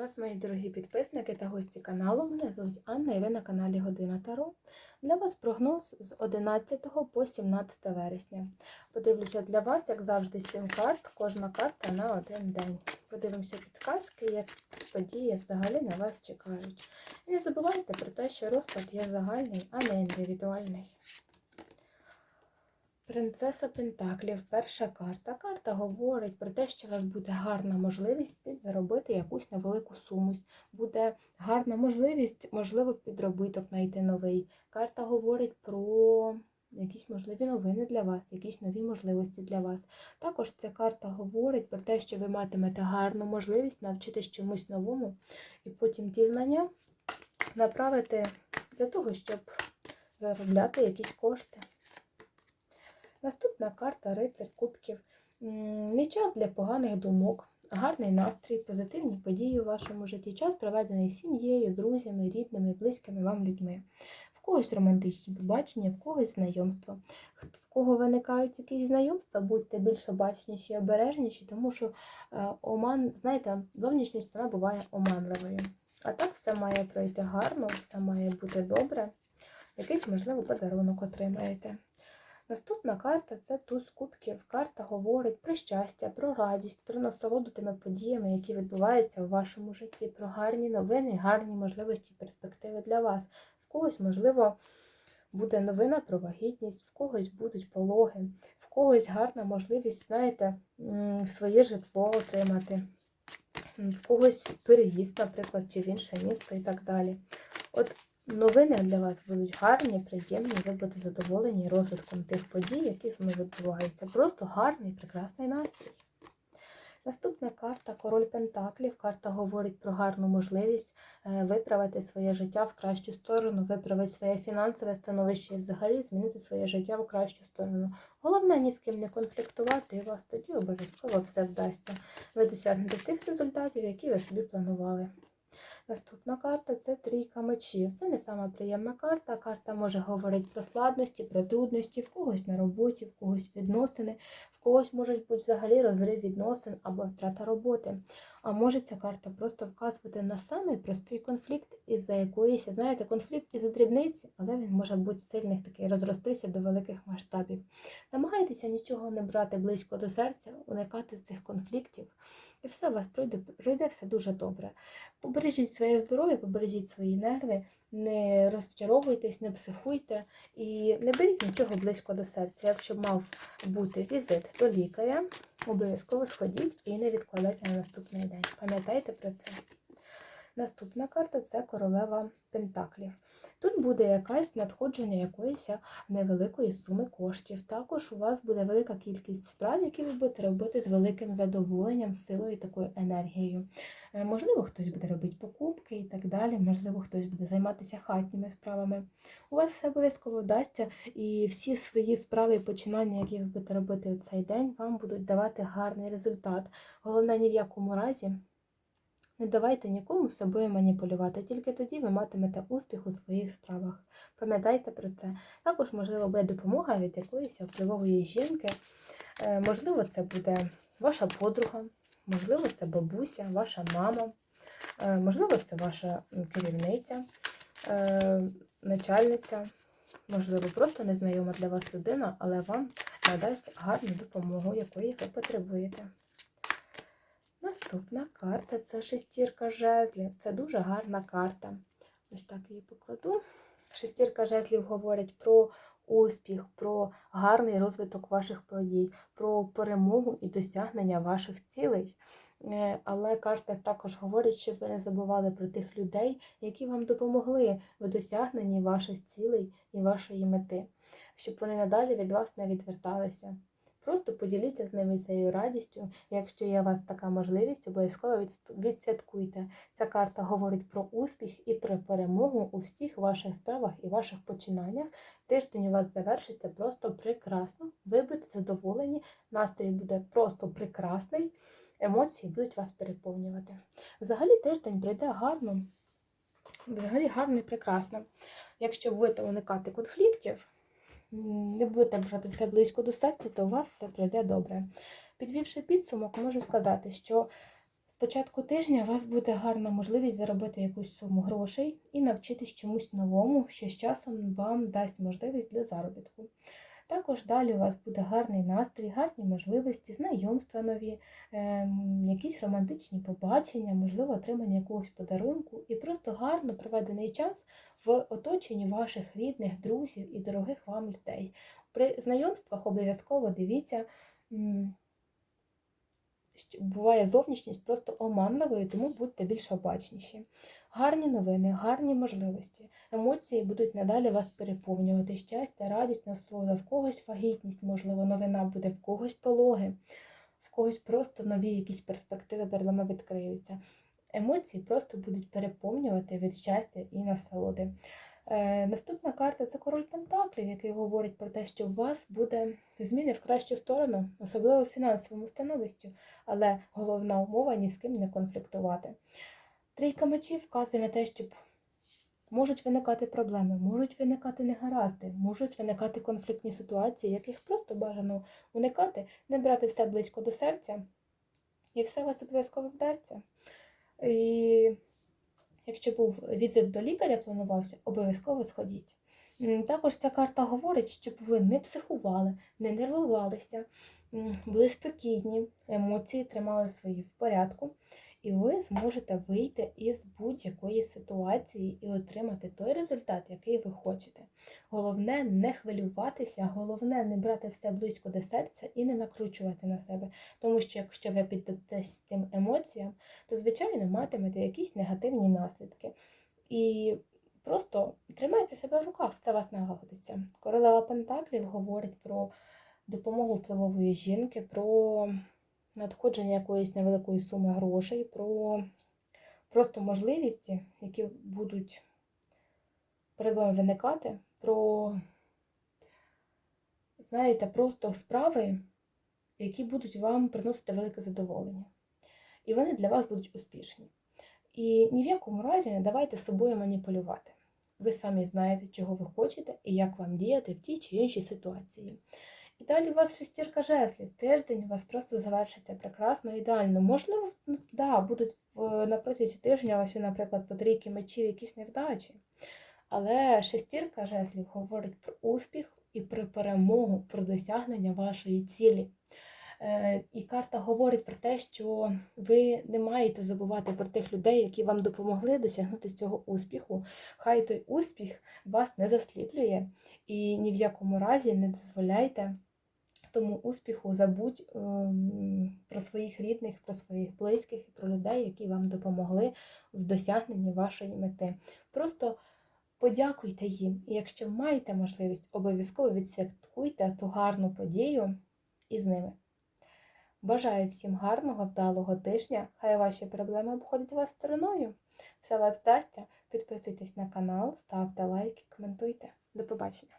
вас, мої дорогі підписники та гості каналу. Мене звуть Анна і ви на каналі Година Таро. Для вас прогноз з 11 по 17 вересня. Подивлюся для вас, як завжди, 7 карт, кожна карта на один день. Подивимося підказки, як події взагалі на вас чекають. І не забувайте про те, що розклад є загальний, а не індивідуальний. Принцеса Пентаклів, перша карта. Карта говорить про те, що у вас буде гарна можливість підзаробити якусь невелику суму. Буде гарна можливість, можливо, підробиток знайти новий. Карта говорить про якісь можливі новини для вас, якісь нові можливості для вас. Також ця карта говорить про те, що ви матимете гарну можливість навчитись чомусь новому, і потім ті знання направити для того, щоб заробляти якісь кошти. Наступна карта рицар кубків. Не час для поганих думок, гарний настрій, позитивні події у вашому житті, час проведений сім'єю, друзями, рідними, близькими вам людьми. В когось романтичні побачення, в когось знайомства. В кого виникають якісь знайомства, будьте більш обачніші обережніші, тому що е, оман, знаєте, зовнішність вона буває оманливою. А так все має пройти гарно, все має бути добре. Якийсь, можливо, подарунок отримаєте. Наступна карта це туз кубків. Карта говорить про щастя, про радість, про насолоду тими подіями, які відбуваються у вашому житті, про гарні новини, гарні можливості, перспективи для вас. В когось, можливо, буде новина про вагітність, в когось будуть пологи, в когось гарна можливість, знаєте, своє житло отримати, в когось переїзд, наприклад, чи в інше місто і так далі. От Новини для вас будуть гарні, приємні, ви будете задоволені розвитком тих подій, які з вами відбуваються. Просто гарний, прекрасний настрій. Наступна карта Король Пентаклів. Карта говорить про гарну можливість е, виправити своє життя в кращу сторону, виправити своє фінансове становище і взагалі змінити своє життя в кращу сторону. Головне ні з ким не конфліктувати, і вас тоді обов'язково все вдасться. Ви досягнете тих результатів, які ви собі планували. Наступна карта це трійка мечів. Це не сама приємна карта. Карта може говорити про складності, про трудності, в когось на роботі, в когось відносини, в когось можуть бути взагалі розрив відносин або втрата роботи. А може ця карта просто вказувати на самий простий конфлікт із-за якоїсь, знаєте, конфлікт із-за дрібниці, але він може бути сильний такий, розростися до великих масштабів. Намагайтеся нічого не брати близько до серця, уникати цих конфліктів, і все у вас пройде, пройде все дуже добре. Побережіть своє здоров'я, побережіть свої нерви, не розчаровуйтесь, не психуйте і не беріть нічого близько до серця. Якщо мав бути візит до лікаря, обов'язково сходіть і не відкладайте на наступний день. Пам'ятайте про це. Наступна карта це королева Пентаклів. Тут буде якась надходження якоїсь невеликої суми коштів. Також у вас буде велика кількість справ, які ви будете робити з великим задоволенням, силою і такою енергією. Е, Можливо, хтось буде робити покупки і так далі. Можливо, хтось буде займатися хатніми справами. У вас все обов'язково вдасться, і всі свої справи і починання, які ви будете робити у цей день, вам будуть давати гарний результат. Головне, ні в якому разі. Не давайте нікому собою маніпулювати, тільки тоді ви матимете успіх у своїх справах. Пам'ятайте про це. Також, можливо, буде допомога від якоїсь впливової жінки. Е, Можливо, це буде ваша подруга, можливо, це бабуся, ваша мама, е, можливо, це ваша керівниця, е, начальниця, можливо, просто незнайома для вас людина, але вам надасть гарну допомогу, якої ви потребуєте. Наступна карта це шестірка жезлів. Це дуже гарна карта. Ось так її покладу. Шестірка жезлів говорить про успіх, про гарний розвиток ваших подій, про перемогу і досягнення ваших цілей. Е, Але карта також говорить, щоб ви не забували про тих людей, які вам допомогли в досягненні ваших цілей і вашої мети, щоб вони надалі від вас не відверталися. Просто поділіться з ними цією радістю. Якщо є у вас така можливість, обов'язково відсвяткуйте. Ця карта говорить про успіх і про перемогу у всіх ваших справах і ваших починаннях. Тиждень у вас завершиться просто прекрасно. Ви будете задоволені, настрій буде просто прекрасний, емоції будуть вас переповнювати. Взагалі тиждень пройде гарно, взагалі гарно і прекрасно. Якщо будете уникати конфліктів, не будете брати все близько до серця, то у вас все пройде добре. Підвівши підсумок, можу сказати, що з початку тижня у вас буде гарна можливість заробити якусь суму грошей і навчитись чомусь новому, що з часом вам дасть можливість для заробітку. Також далі у вас буде гарний настрій, гарні можливості, знайомства нові, ем, якісь романтичні побачення, можливо, отримання якогось подарунку і просто гарно проведений час в оточенні ваших рідних, друзів і дорогих вам людей. При знайомствах обов'язково дивіться. Що Буває зовнішність просто оманливою, тому будьте більш обачніші. Гарні новини, гарні можливості. Емоції будуть надалі вас переповнювати. Щастя, радість, насолода, в когось вагітність, можливо, новина буде, в когось пологи, в когось просто нові якісь перспективи перед вами відкриються. Емоції просто будуть переповнювати від щастя і насолоди. Е, наступна карта це король Пентаклів, який говорить про те, що у вас буде зміни в кращу сторону, особливо в фінансовому становищі, але головна умова ні з ким не конфліктувати. Трійка мечів вказує на те, що можуть виникати проблеми, можуть виникати негаразди, можуть виникати конфліктні ситуації, яких просто бажано уникати, не брати все близько до серця, і все у вас обов'язково вдасться. І якщо був візит до лікаря, планувався, обов'язково сходіть. Також ця карта говорить, щоб ви не психували, не нервувалися, були спокійні, емоції тримали свої в порядку, і ви зможете вийти із будь-якої ситуації і отримати той результат, який ви хочете. Головне не хвилюватися, головне не брати все близько до серця і не накручувати на себе. Тому що якщо ви піддатесь цим емоціям, то, звичайно, матимете якісь негативні наслідки. І просто тримайте себе в руках, це вас налагодиться. Королева Пентаклів говорить про допомогу впливової жінки, про надходження якоїсь невеликої суми грошей, про просто можливості, які будуть перед вами виникати, про, знаєте, просто справи, які будуть вам приносити велике задоволення. І вони для вас будуть успішні. І ні в якому разі не давайте собою маніпулювати. Ви самі знаєте, чого ви хочете і як вам діяти в тій чи іншій ситуації. І далі у вас шестірка жезлів. Тиждень у вас просто завершиться прекрасно, ідеально. Можливо, ну, да, будуть на протязі тижня, ось, наприклад, по трійки мечів якісь невдачі. Але шестірка жезлів говорить про успіх і про перемогу, про досягнення вашої цілі. Е, І карта говорить про те, що ви не маєте забувати про тих людей, які вам допомогли досягнути цього успіху. Хай той успіх вас не засліплює і ні в якому разі не дозволяйте тому успіху забудь ем, про своїх рідних, про своїх близьких і про людей, які вам допомогли в досягненні вашої мети. Просто подякуйте їм, і якщо маєте можливість, обов'язково відсвяткуйте ту гарну подію із ними. Бажаю всім гарного, вдалого тижня. Хай ваші проблеми обходять вас стороною. Все вас вдасться. Підписуйтесь на канал, ставте лайки, коментуйте. До побачення!